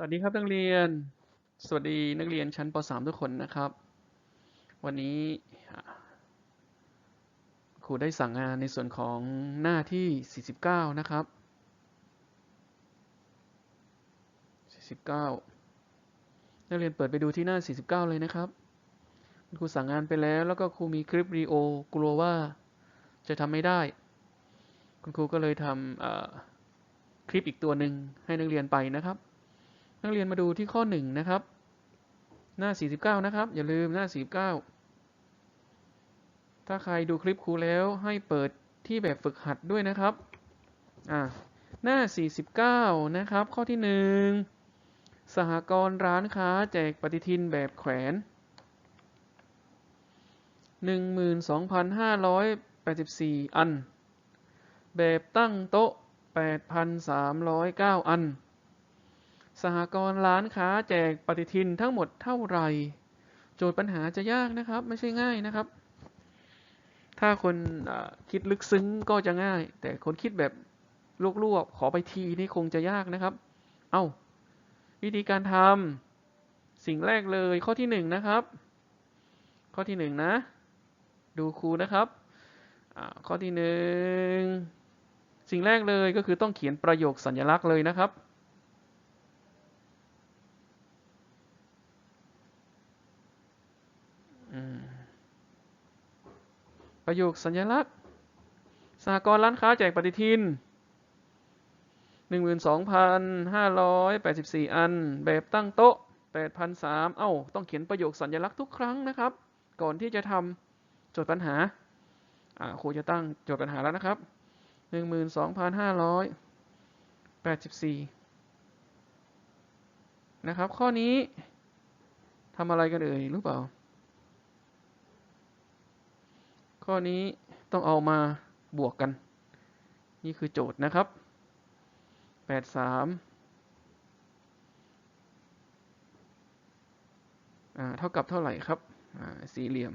สวัสดีครับนักเรียน สวัสดีนักเรียนชั้นป .3 ทุกคนนะครับ วันนี้ครูได้สั่งงานในส่วนของหน้าที่ 49 นะครับ 49 นักเรียนเปิดไปดูที่หน้า 49 เลยนะครับ ครูสั่งงานไปแล้ว แล้วก็ครูมีคลิปวิดีโอกลัวว่าจะทำไม่ได้ คุณครูก็เลยทำคลิปอีกตัวหนึ่งให้นักเรียนไปนะครับ นักเรียนมาดูที่ข้อ 1 นะครับ หน้า 49 นะครับ อย่าลืมหน้า 49 ถ้าใครดูคลิปครูแล้วให้เปิดที่แบบฝึกหัดด้วยนะครับ อ่าหน้า 49 นะครับ ข้อที่ 1 สหกรณ์ร้านค้าแจกปฏิทินแบบแขวน 12,584 อัน แบบตั้งโต๊ะ 8,309 อัน สหกรณ์ร้านค้าแจกปฏิทินทั้งหมดเท่าไหร่ โจทย์ปัญหาจะยากนะครับ ไม่ใช่ง่ายนะครับ ถ้าคนคิดลึกซึ้งก็จะง่าย แต่คนคิดแบบลวกๆขอไปทีนี่คงจะยากนะครับ เอา้า วิธีการทำสิ่งแรกเลยข้อที่หนึ่งนะครับ ข้อที่หนึ่งนะ ดูครูนะครับข้อที่หนึ่งสิ่งแรกเลยก็คือต้องเขียนประโยคสัญลักษณ์เลยนะครับ ประโยคสัญลักษณ์สหกรณ์ร้านค้าแจกปฏิทิน 12,584 อัน แบบตั้งโต๊ะ 8,003เอ้า ต้องเขียนประโยคสัญลักษณ์ทุกครั้งนะครับ ก่อนที่จะทำโจทย์ปัญหา อ่าครูจะตั้งโจทย์ปัญหาแล้วนะครับ 12,584 นะครับ ข้อนี้ทำอะไรกันเอ่ยรู้เปล่า ข้อนี้ต้องเอามาบวกกัน นี่คือโจทย์นะครับ 83อ่าเท่ากับเท่าไหร่ครับ สี่เหลี่ยม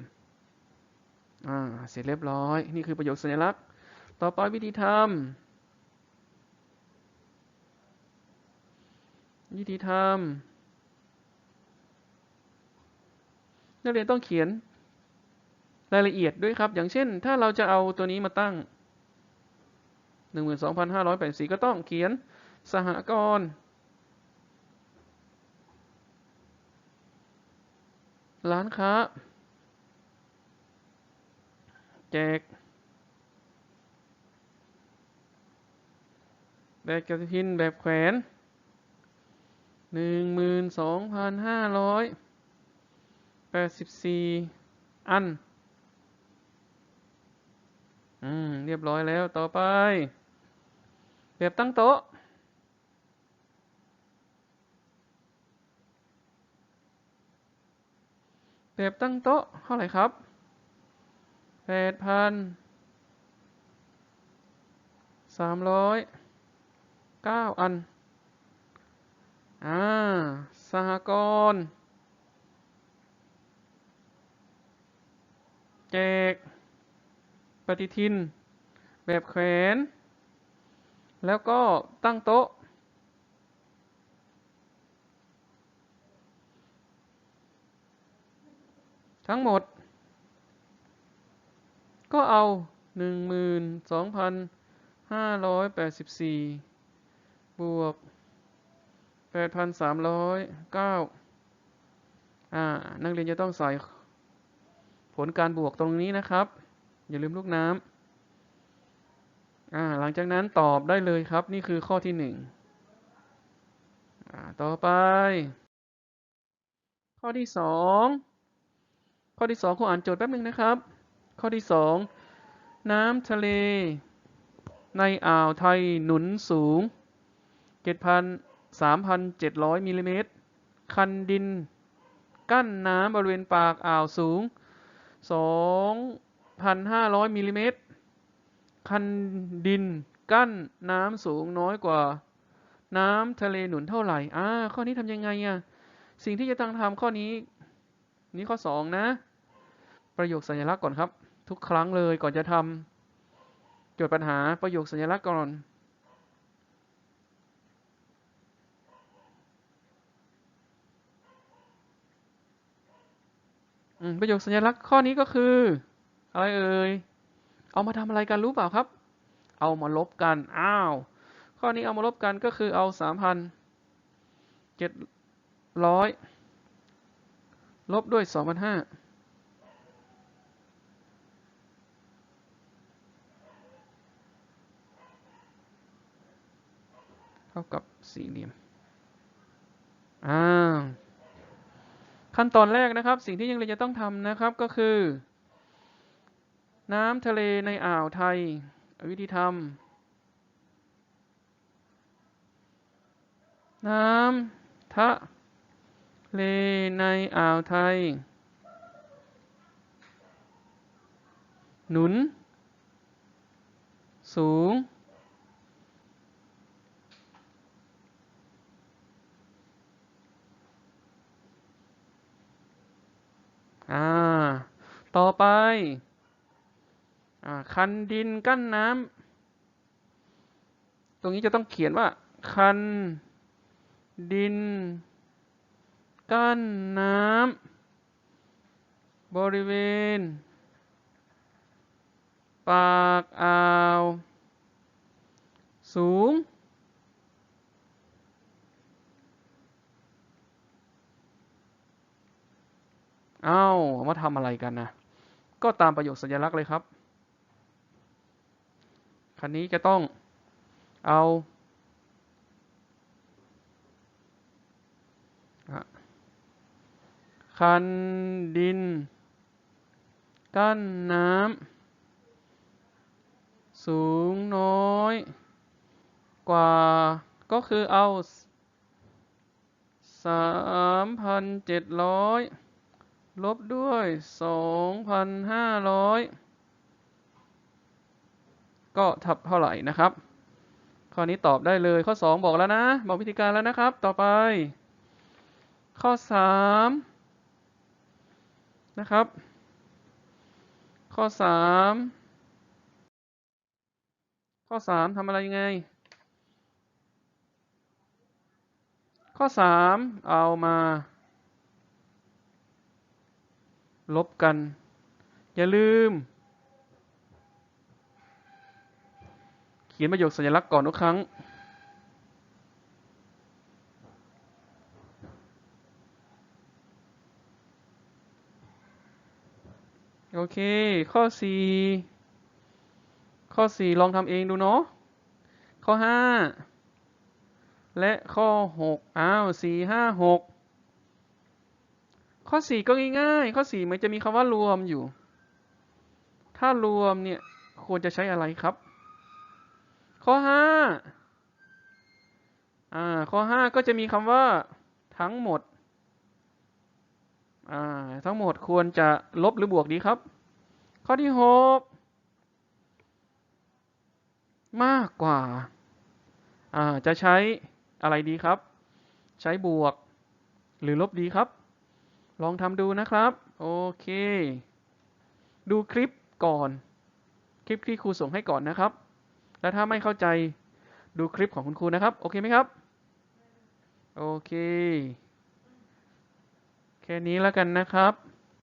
เสร็จเรียบร้อย นี่คือประโยคสัญลักษณ์ ต่อไปวิธีทำวิธีทำนักเรียนต้องเขียน รายละเอียดด้วยครับ อย่างเช่น ถ้าเราจะเอาตัวนี้มาตั้ง 12,584 ก็ต้องเขียนสหกรณ์ร้านค้า แจกแบบปฏิทินแบบแขวน12,584อันอื ม เรียบร้อยแล้วต่อไป แบบตั้งโต๊ะ แบบตั้งโต๊ะเท่าไหร่ครับแปดพันสามร้อยเก้าอัน อ่า สหกรณ์แจก ปฏิทิน แบบแขวน แล้วก็ตั้งโต๊ะ ทั้งหมด ก็เอา 12,584 บวก 8,309อ่า นักเรียนจะต้องใส่ผลการบวกตรงนี้นะครับ อย่าลืมลูกน้ำอ่าหลังจากนั้นตอบได้เลยครับ นี่คือข้อที่หนึ่งต่อไป ข้อที่สองข้อที่สองครูอ่านโจทย์แป๊บหนึ่งนะครับ ข้อที่สองน้ำทะเล ในอ่าวไทยหนุนสูง 7,3,700มิลลิเมตร คันดิน กั้นน้ำบริเวณปากอ่าวสูง พันห้าร้อยมิลลิเมตร คันดินกั้นน้ำสูงน้อยกว่า น้ำทะเลหนุนเท่าไหร่ อ่า ข้อนี้ทำยังไงอะสิ่งที่จะต้องทำข้อนี้ นี่ข้อสองนะ ประโยคสัญลักษณ์ก่อนครับ ทุกครั้งเลยก่อนจะทำจทย์ปัญหาประโยคสัญลักษณ์ก่อนประโยคสัญลักษณ์ข้อนี้ก็คือ อะไรเอ่ย เอามาทำอะไรกันรู้เปล่าครับ เอามาลบกัน อ้าว ข้อนี้เอามาลบกันก็คือเอาสามพันเจ็ดร้อยลบด้วยสองพันห้าเท่ากับสี่เหลี่ยม อ่า ขั้นตอนแรกนะครับ สิ่งที่ยังเรียนจะต้องทำนะครับก็คือ น้ำทะเลในอ่าวไทย วิธีทำน้ำทะเลในอ่าวไทย หนุน สูง อ่า ต่อไป คันดินกั้นน้ำตรงนี้จะต้องเขียนว่า คัน ดิน กั้นน้ำบริเวณ ปากอ่าว สูงเอาเอามาทำอะไรกันนะ ก็ตามประโยคสัญลักษณ์เลยครับ คันนี้จะต้องเอาคันดิน กั้นน้ำสูงน้อย กว่าก็คือเอา 3,700 ลบด้วย 2,500 ก็ทับเท่าไหร่นะครับ ข้อนี้ตอบได้เลยข้อ 2 บอกแล้วนะ บอกวิธีการแล้วนะครับ ต่อไป ข้อ 3 นะครับ ข้อ 3 ข้อ 3ทำอะไรยังไง ข้อ 3 เอามาลบกัน อย่าลืม ขียนประโยคสัญลักษณ์ก่อนทุกครั้ง โอเค ข้อ 4 ข้อ 4 ลองทำเองดูเนาะ ข้อ 5 และข้อ 6 อ้าว 4 5 6ข้อ 4 ก็ง่ายๆ ข้อ 4 มันจะมีคำว่ารวมอยู่ ถ้ารวมเนี่ยควรจะใช้อะไรครับ ข้อ5อ่าข้อ5ก็จะมีคำว่าทั้งหมดอ่าทั้งหมดควรจะลบหรือบวกดีครับ ข้อที่6มากกว่าอ่า จะใช้อะไรดีครับ ใช้บวก หรือลบดีครับ ลองทำดูนะครับ โอเค ดูคลิปก่อน คลิปที่ครูส่งให้ก่อนนะครับ แล้วถ้าไม่เข้าใจดูคลิปของคุณครูนะครับ โอเคไหมครับ โอเค แค่นี้แล้วกันนะครับ